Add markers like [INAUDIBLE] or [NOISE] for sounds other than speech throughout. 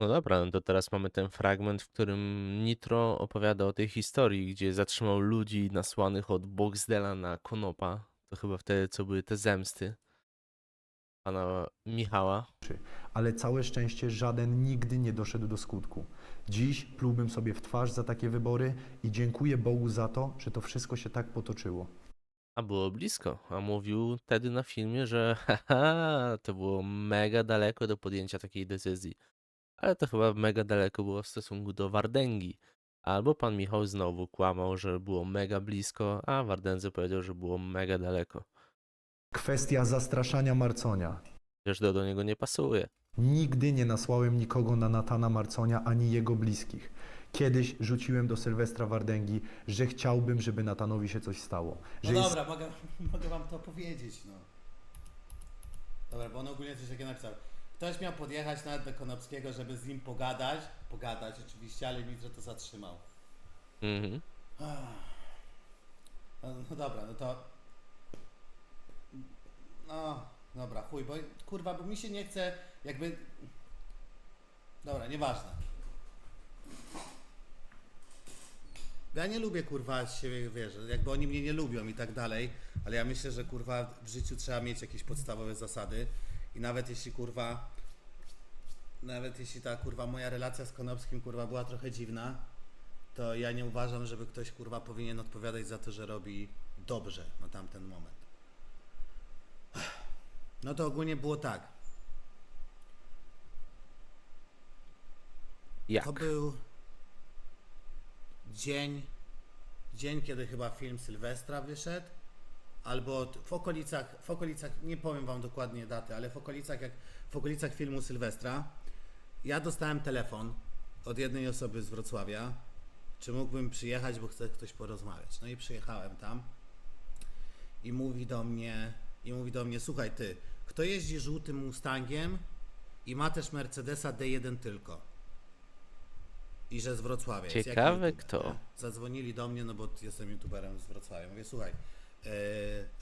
No dobra, no to teraz mamy ten fragment, w którym Nitro opowiada o tej historii, gdzie zatrzymał ludzi nasłanych od Boxdela na Konopa. To chyba wtedy, co były te zemsty pana Michała. ale całe szczęście żaden nigdy nie doszedł do skutku. Dziś plułbym sobie w twarz za takie wybory i dziękuję Bogu za to, że to wszystko się tak potoczyło. A było blisko, a mówił wtedy na filmie, że [LAUGHS] haha, to było mega daleko do podjęcia takiej decyzji. Ale to chyba mega daleko było w stosunku do Wardęgi. Albo pan Michał znowu kłamał, że było mega blisko, a Wardędze powiedział, że było mega daleko. Kwestia zastraszania Marconia. Przecież to do niego nie pasuje. Nigdy nie nasłałem nikogo na Natana Marconia ani jego bliskich. Kiedyś rzuciłem do Sylwestra Wardęgi, że chciałbym, żeby Natanowi się coś stało. No Że jest dobra, mogę, [LAUGHS] mogę wam to powiedzieć, no. Dobra, bo on ogólnie coś takiego napisał. Ktoś miał podjechać nawet do Konopskiego, żeby z nim pogadać. Pogadać oczywiście, ale Nitro to zatrzymał. Mhm. No, no dobra, no to... No, dobra, chuj, bo kurwa, bo mi się nie chce jakby... Dobra, nieważne. Ja nie lubię kurwa siebie, wiesz, jakby oni mnie nie lubią i tak dalej, ale ja myślę, że kurwa w życiu trzeba mieć jakieś podstawowe zasady i nawet jeśli kurwa, nawet jeśli ta kurwa moja relacja z Konopskim kurwa była trochę dziwna, to ja nie uważam, żeby ktoś kurwa powinien odpowiadać za to, że robi dobrze na tamten moment. No to ogólnie było tak. Jak? To był dzień, dzień, kiedy chyba film Sylwestra wyszedł, albo w okolicach, w okolicach, nie powiem wam dokładnie daty, ale w okolicach, jak, w okolicach filmu Sylwestra, ja dostałem telefon od jednej osoby z Wrocławia, czy mógłbym przyjechać, bo chce ktoś porozmawiać. No i przyjechałem tam i mówi do mnie, i mówi do mnie, słuchaj ty, kto jeździ żółtym Mustangiem i ma też Mercedesa D1 tylko? I że z Wrocławia. jest. Ciekawe youtuber, kto. nie? Zadzwonili do mnie, no bo jestem youtuberem z Wrocławia. Mówię, słuchaj,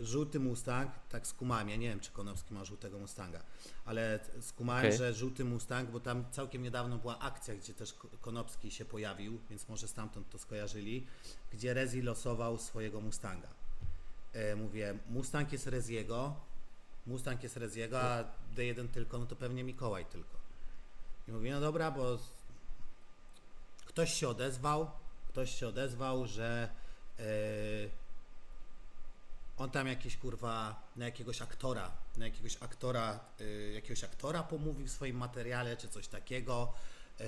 żółty Mustang, tak skumałem, ja nie wiem, czy Konowski ma żółtego Mustanga, ale skumałem, Okej. że żółty Mustang, bo tam całkiem niedawno była akcja, gdzie też Ko- Konopski się pojawił, więc może stamtąd to skojarzyli, gdzie Rezi losował swojego Mustanga. E, mówię, Mustang jest Reziego, Mustang jest Reziego, a D1 tylko, no to pewnie Mikołaj tylko. I mówię, no dobra, bo ktoś się odezwał, ktoś się odezwał, że e, on tam jakiś kurwa na jakiegoś aktora, na jakiegoś aktora, e, jakiegoś aktora pomówił w swoim materiale, czy coś takiego. E,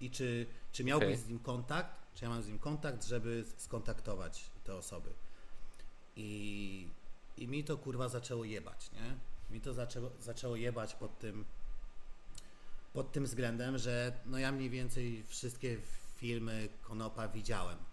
I czy, czy miałbyś Okej. z nim kontakt, czy ja mam z nim kontakt, żeby skontaktować te osoby. I, I mi to kurwa zaczęło jebać, nie? Mi to zaczęło, zaczęło jebać pod tym, pod tym względem, że no ja mniej więcej wszystkie filmy Konopa widziałem.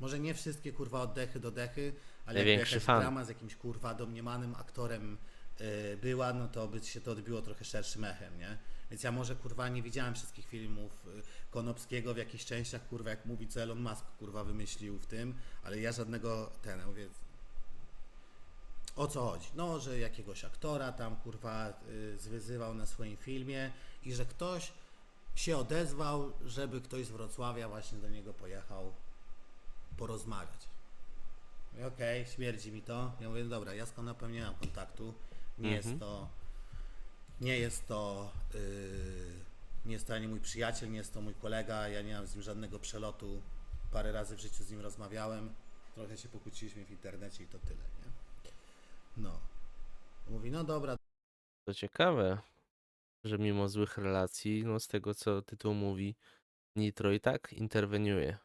Może nie wszystkie kurwa od dechy do dechy, ale jakby Największy jakaś fan. drama z jakimś kurwa domniemanym aktorem y, była, no to by się to odbiło trochę szerszym echem, nie? Więc ja może kurwa nie widziałem wszystkich filmów y, Konopskiego w jakichś częściach, kurwa jak mówi co Elon Musk kurwa wymyślił w tym, ale ja żadnego ten, ja mówię, o co chodzi? No, że jakiegoś aktora tam kurwa y, zwyzywał na swoim filmie i że ktoś się odezwał, żeby ktoś z Wrocławia właśnie do niego pojechał porozmawiać. Okej, śmierdzi mi to. Ja mówię, no dobra, ja z Konopem nie mam kontaktu. Nie Mhm. jest to nie jest to yy, nie jest to ani mój przyjaciel, nie jest to mój kolega, ja nie mam z nim żadnego przelotu. Parę razy w życiu z nim rozmawiałem. Trochę się pokłóciliśmy w internecie i to tyle, nie? No. Mówi, no dobra, To ciekawe, że mimo złych relacji, no z tego co tytuł mówi, Nitro i tak interweniuje.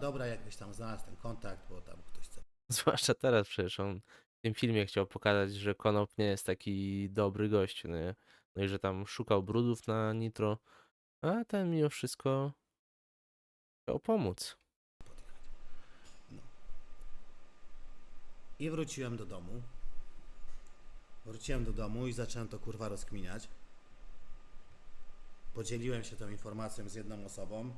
Dobra, jakbyś tam znalazł ten kontakt, bo tam ktoś chce [LAUGHS] Zwłaszcza teraz przecież on w tym filmie chciał pokazać, że Konop nie jest taki dobry gość, no nie? No i że tam szukał brudów na Nitro, a ten mimo wszystko chciał pomóc. I wróciłem do domu. Wróciłem do domu i zacząłem to kurwa rozkminiać. Podzieliłem się tą informacją z jedną osobą,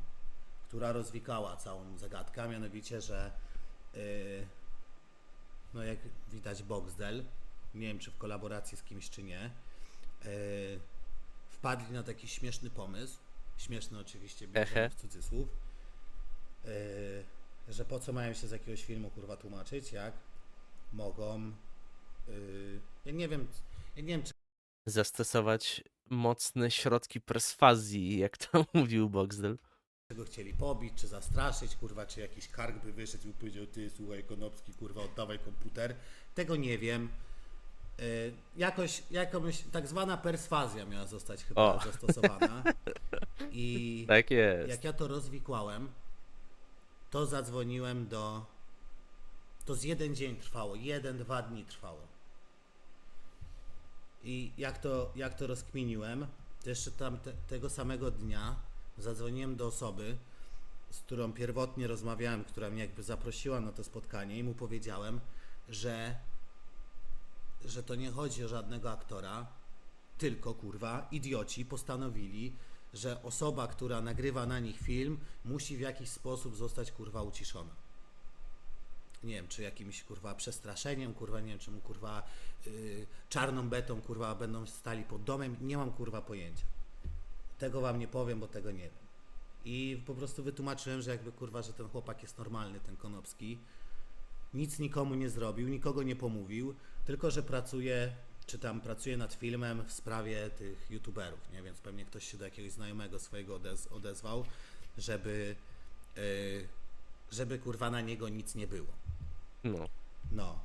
która rozwikała całą zagadkę, a mianowicie, że yy, no jak widać Boxdel, nie wiem czy w kolaboracji z kimś czy nie, yy, wpadli na taki śmieszny pomysł, śmieszny oczywiście, w cudzysłów, yy, że po co mają się z jakiegoś filmu kurwa tłumaczyć, jak mogą, yy, ja nie wiem, ja nie wiem czy Zastosować mocne środki perswazji, jak to [LAUGHS] mówił Boxdel. Go chcieli pobić, czy zastraszyć, kurwa, czy jakiś kark by wyszedł i powiedział, ty słuchaj Konopski, kurwa, oddawaj komputer. Tego nie wiem. Yy, jakoś, jakąś tak zwana perswazja miała zostać chyba O. zastosowana. [LAUGHS] I Tak jest. jak ja to rozwikłałem, to zadzwoniłem do. To z jeden dzień trwało, jeden, dwa dni trwało. I jak to, jak to rozkminiłem, to jeszcze tam te, tego samego dnia zadzwoniłem do osoby, z którą pierwotnie rozmawiałem, która mnie jakby zaprosiła na to spotkanie i mu powiedziałem, że, że to nie chodzi o żadnego aktora, tylko kurwa idioci postanowili, że osoba, która nagrywa na nich film, musi w jakiś sposób zostać kurwa uciszona. Nie wiem, czy jakimś kurwa przestraszeniem, kurwa, nie wiem, czemu kurwa yy, czarną betą kurwa będą stali pod domem, nie mam kurwa pojęcia. Tego wam nie powiem, bo tego nie wiem. I po prostu wytłumaczyłem, że jakby kurwa, że ten chłopak jest normalny, ten Konopski, nic nikomu nie zrobił, nikogo nie pomówił, tylko że pracuje, czy tam pracuje nad filmem w sprawie tych youtuberów, nie? Więc pewnie ktoś się do jakiegoś znajomego swojego odez odezwał, żeby, yy, żeby kurwa na niego nic nie było. No. No.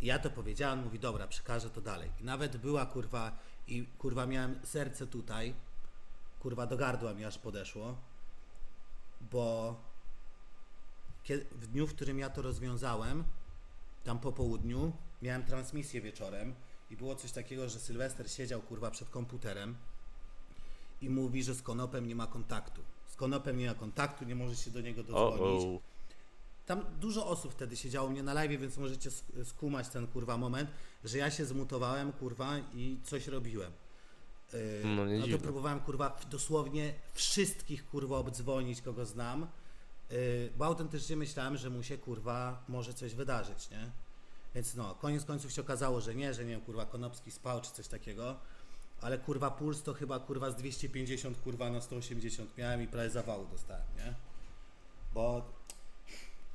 Ja to powiedziałem, mówi, dobra, przekażę to dalej. I nawet była kurwa, i kurwa miałem serce tutaj, kurwa do gardła mi aż podeszło, bo w dniu, w którym ja to rozwiązałem, tam po południu, miałem transmisję wieczorem i było coś takiego, że Sylwester siedział kurwa przed komputerem i mówi, że z Konopem nie ma kontaktu. Z Konopem nie ma kontaktu, nie może się do niego dodzwonić. o. Tam dużo osób wtedy siedziało mnie na live, więc możecie sk- skumać ten kurwa moment, że ja się zmutowałem kurwa i coś robiłem. Yy, No, nie no to próbowałem kurwa dosłownie wszystkich kurwa obdzwonić, kogo znam, yy, bo autentycznie myślałem, że mu się kurwa może coś wydarzyć, nie? Więc no, koniec końców się okazało, że nie, że nie wiem, kurwa Konopski spał czy coś takiego, ale kurwa puls to chyba kurwa z 250 kurwa na 180 miałem i prawie zawału dostałem, nie? Bo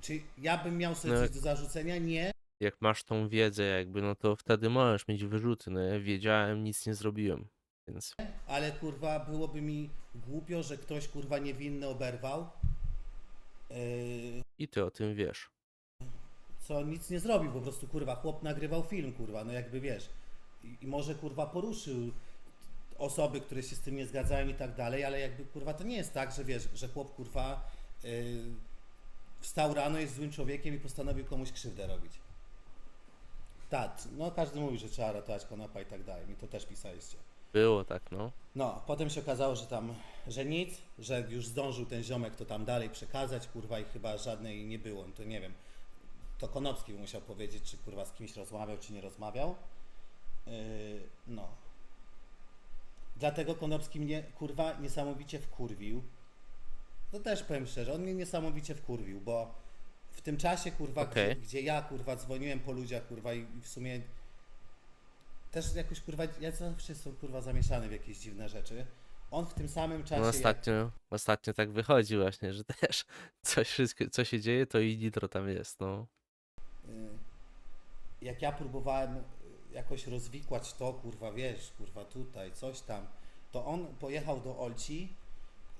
czy ja bym miał sobie No coś do zarzucenia? Nie, Jak masz tą wiedzę, jakby, no to wtedy możesz mieć wyrzuty. No ja wiedziałem, nic nie zrobiłem. Więc ale kurwa byłoby mi głupio, że ktoś kurwa niewinny oberwał, yy, i ty o tym wiesz. co nic nie zrobił, po prostu kurwa chłop nagrywał film, kurwa, no jakby wiesz. I, i może kurwa poruszył osoby, które się z tym nie zgadzają i tak dalej, ale jakby kurwa to nie jest tak, że wiesz, że chłop kurwa yy, wstał rano, jest złym człowiekiem i postanowił komuś krzywdę robić. Tak, no każdy mówi, że trzeba ratować konopa i tak dalej, mi to też pisaliście. Było tak, no. No, potem się okazało, że tam, że nic, że już zdążył ten ziomek to tam dalej przekazać, kurwa, i chyba żadnej nie było, no to nie wiem. To Konopski by musiał powiedzieć, czy kurwa z kimś rozmawiał, czy nie rozmawiał. Yy, no. Dlatego Konopski mnie, kurwa, niesamowicie wkurwił. To też powiem szczerze, on mnie niesamowicie wkurwił, bo w tym czasie, kurwa, Okej. gdzie, gdzie ja, kurwa, dzwoniłem po ludziach, kurwa, i, i w sumie też jakoś, kurwa, ja zawsze jestem, kurwa, zamieszany w jakieś dziwne rzeczy. On w tym samym czasie... No ostatnio, ostatnio tak wychodzi właśnie, że też [LAUGHS] coś wszystko, co się dzieje, to i nitro tam jest, no. Y, jak ja próbowałem y, jakoś rozwikłać to, kurwa, wiesz, kurwa, tutaj, coś tam, to on pojechał do Olci,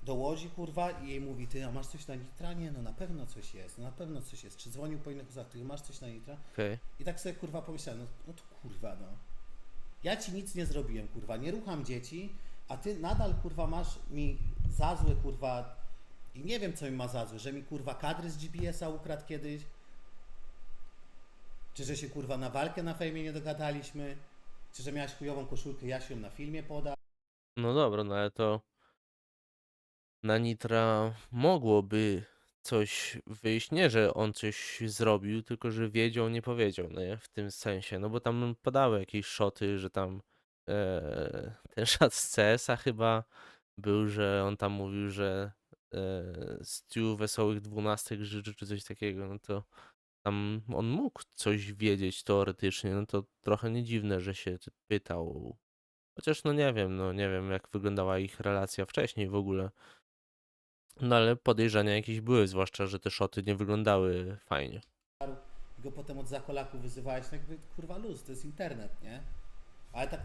do Łodzi, kurwa, i jej mówi, ty, a masz coś na nitra? Nie, no na pewno coś jest, no na pewno coś jest. Czy dzwonił po innych osobach, ty masz coś na nitra? Okej. I tak sobie, kurwa, pomyślałem, no, no to kurwa, no. Ja ci nic nie zrobiłem, kurwa, nie rucham dzieci, a ty nadal, kurwa, masz mi za złe, kurwa, i nie wiem, co mi ma za złe, że mi, kurwa, kadry z GPS-a ukradł kiedyś, czy że się, kurwa, na walkę na fejmie nie dogadaliśmy, czy że miałeś chujową koszulkę, ja się ją na filmie podał. No dobra, no ale to na Nitra mogłoby coś wyjść. Nie, że on coś zrobił, tylko że wiedział, nie powiedział, no nie? W tym sensie. No bo tam padały jakieś szoty, że tam e, ten [LAUGHS] szat z CS-a chyba był, że on tam mówił, że e, Stu Wesołych Dwunastek życzy, czy coś takiego, no to tam on mógł coś wiedzieć teoretycznie, no to trochę nie dziwne, że się pytał Chociaż no nie wiem, no nie wiem jak wyglądała ich relacja wcześniej w ogóle. No ale podejrzenia jakieś były, zwłaszcza, że te szoty nie wyglądały fajnie. i go potem od zakolaku wyzywałeś, no jakby kurwa luz, to jest internet, nie? Ale tak,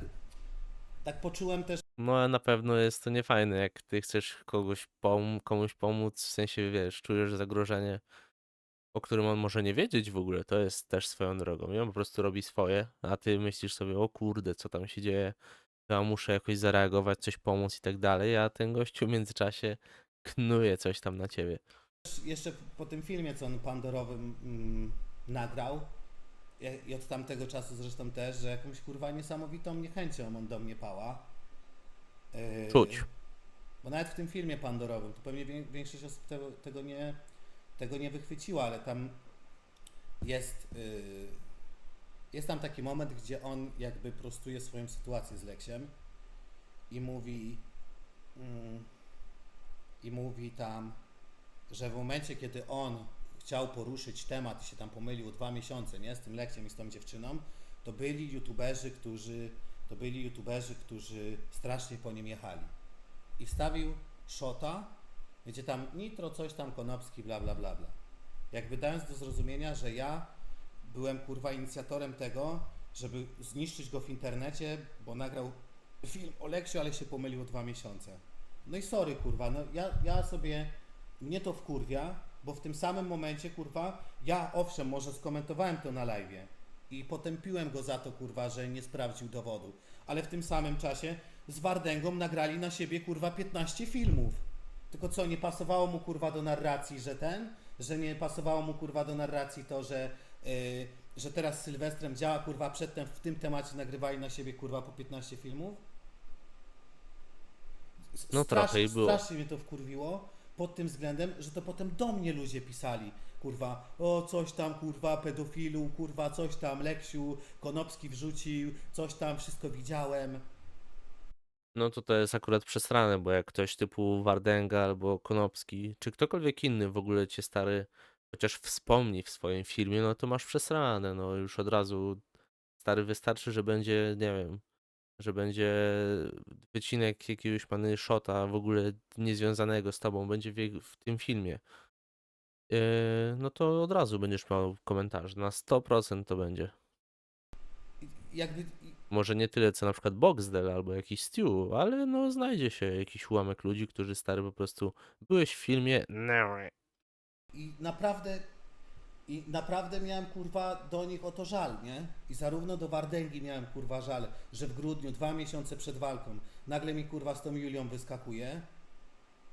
tak poczułem też No ale na pewno jest to niefajne, jak ty chcesz kogoś pom komuś pomóc, w sensie wiesz, czujesz zagrożenie, o którym on może nie wiedzieć w ogóle, to jest też swoją drogą. I on po prostu robi swoje, a ty myślisz sobie, o kurde, co tam się dzieje, ja muszę jakoś zareagować, coś pomóc i tak dalej, a ten gościu w międzyczasie knuje coś tam na ciebie. jeszcze po tym filmie, co on Pandorowym mm, nagrał i- od tamtego czasu zresztą też, że jakąś kurwa niesamowitą niechęcią on do mnie pała. Yy, Czuć. Bo nawet w tym filmie Pandorowym, to pewnie wię- większość osób tego, tego, nie, tego nie wychwyciła, ale tam jest, yy, jest tam taki moment, gdzie on jakby prostuje swoją sytuację z Leksiem i mówi mm, i mówi tam, że w momencie, kiedy on chciał poruszyć temat i się tam pomylił dwa miesiące, nie, z tym Leksiem i z tą dziewczyną, to byli youtuberzy, którzy to byli youtuberzy, którzy strasznie po nim jechali i wstawił shota, gdzie tam Nitro, coś tam, Konopski, bla, bla, bla, bla. Jakby dając do zrozumienia, że ja byłem kurwa inicjatorem tego, żeby zniszczyć go w internecie, bo nagrał film o Leksiu, ale się pomylił dwa miesiące. No i sorry kurwa, no ja, ja sobie, mnie to wkurwia, bo w tym samym momencie kurwa, ja owszem, może skomentowałem to na live'ie i potępiłem go za to kurwa, że nie sprawdził dowodu, ale w tym samym czasie z Wardęgą nagrali na siebie kurwa 15 filmów. Tylko co, nie pasowało mu kurwa do narracji, że ten, że nie pasowało mu kurwa do narracji to, że, yy, że teraz z Sylwestrem działa kurwa, przedtem w tym temacie nagrywali na siebie kurwa po 15 filmów? No trochę i było. Strasznie mnie to wkurwiło pod tym względem, że to potem do mnie ludzie pisali, kurwa, o coś tam, kurwa, pedofilu, kurwa, coś tam, Leksiu, Konopski wrzucił, coś tam, wszystko widziałem. No to to jest akurat przesrane, bo jak ktoś typu Wardenga albo Konopski, czy ktokolwiek inny w ogóle cię stary chociaż wspomni w swoim filmie, no to masz przesrane, no już od razu stary wystarczy, że będzie, nie wiem, że będzie wycinek jakiegoś pany shota w ogóle niezwiązanego z tobą, będzie w, w tym filmie. Yy, no to od razu będziesz miał komentarz, na 100% to będzie. Jakby, Może nie tyle co na przykład Boxdel albo jakiś Stew, ale no znajdzie się jakiś ułamek ludzi, którzy stary po prostu byłeś w filmie. No. I naprawdę, i naprawdę miałem kurwa do nich o to żal, nie? I zarówno do Wardęgi miałem kurwa żal, że w grudniu, dwa miesiące przed walką, nagle mi kurwa z tą Julią wyskakuje.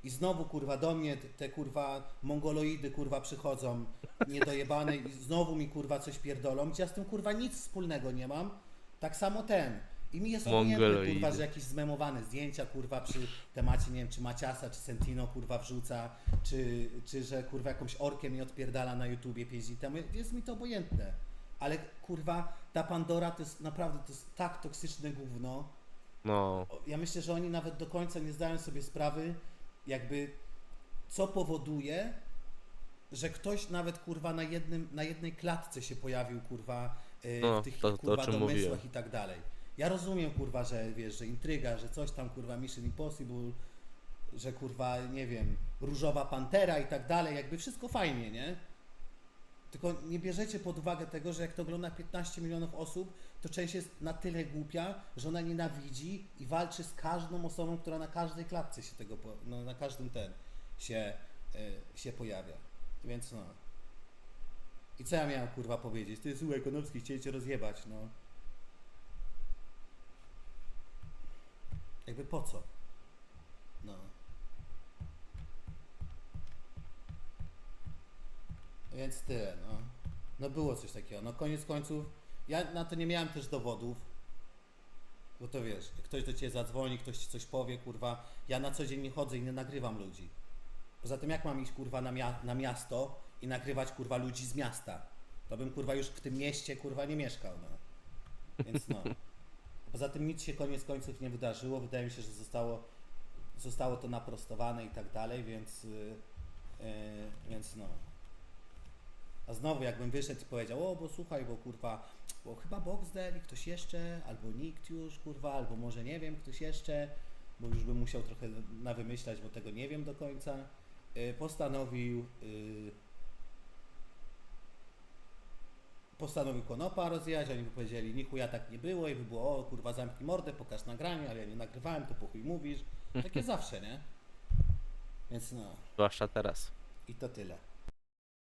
I znowu kurwa do mnie te- kurwa mongoloidy kurwa przychodzą niedojebane i znowu mi kurwa coś pierdolą, ja z tym kurwa nic wspólnego nie mam. Tak samo ten. I mi jest obojętne kurwa, że jakieś zmemowane zdjęcia kurwa przy temacie, nie wiem, czy Maciasa, czy Sentino kurwa wrzuca, czy, czy że kurwa jakąś orkę mi odpierdala na YouTubie 5 dni temu. Jest mi to obojętne. Ale kurwa, ta Pandora to jest naprawdę to jest tak toksyczne gówno. No, Ja myślę, że oni nawet do końca nie zdają sobie sprawy, jakby co powoduje, że ktoś nawet kurwa na, jednym, na jednej klatce się pojawił kurwa yy, No, w tych to- kurwa domysłach mówiłem. i tak dalej. Ja rozumiem kurwa, że wiesz, że intryga, że coś tam kurwa Mission Impossible, że kurwa nie wiem, różowa pantera i tak dalej, jakby wszystko fajnie, nie? Tylko nie bierzecie pod uwagę tego, że jak to ogląda 15 milionów osób, to część jest na tyle głupia, że ona nienawidzi i walczy z każdą osobą, która na każdej klatce się tego, no, na każdym ten się, y, się pojawia. Więc no. I co ja miałem kurwa powiedzieć? Ty słuchaj, Konopski, chcieli cię rozjebać, no. Jakby po co? No. Więc tyle, no. No było coś takiego. No koniec końców, ja na to nie miałem też dowodów. Bo to wiesz, ktoś do ciebie zadzwoni, ktoś ci coś powie, kurwa, ja na co dzień nie chodzę i nie nagrywam ludzi. Poza tym jak mam iść kurwa na, mia- na miasto i nagrywać kurwa ludzi z miasta? To bym kurwa już w tym mieście kurwa nie mieszkał, no. Więc no. Poza tym nic się koniec końców nie wydarzyło. Wydaje mi się, że zostało, zostało to naprostowane i tak dalej, więc, yy, yy, więc no. A znowu jakbym wyszedł i powiedział, o bo słuchaj, bo kurwa, bo chyba Boxdel i ktoś jeszcze, albo nikt już, kurwa, albo może nie wiem, ktoś jeszcze, bo już bym musiał trochę nawymyślać, bo tego nie wiem do końca, y, postanowił y, postanowił konopa rozwijać, oni powiedzieli, nichu ja tak nie było i by było, o kurwa zamknij mordę, pokaż nagranie, ale ja nie nagrywałem, to po chuj mówisz. Takie [LAUGHS] zawsze, nie? Więc no, Zwłaszcza teraz. i to tyle.